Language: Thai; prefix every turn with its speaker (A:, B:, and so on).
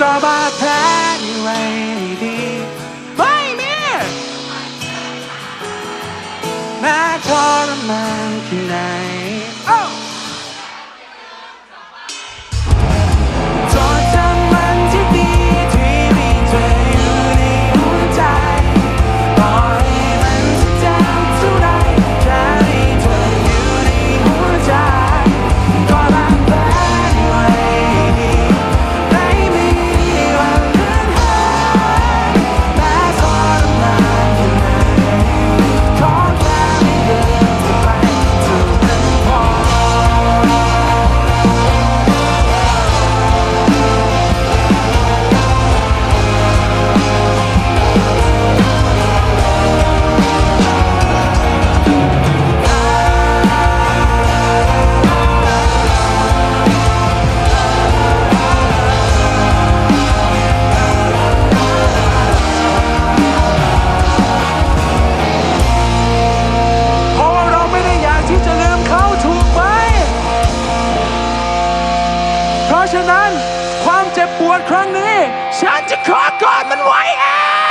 A: ก็บาดแผลนี่ไว้ดีไม่เมียแม้ทรมานแค่ไหน เพราะฉะนั้นความเจ็บปวดครั้งนี้ ฉันจะขอกอดมันไว้เอง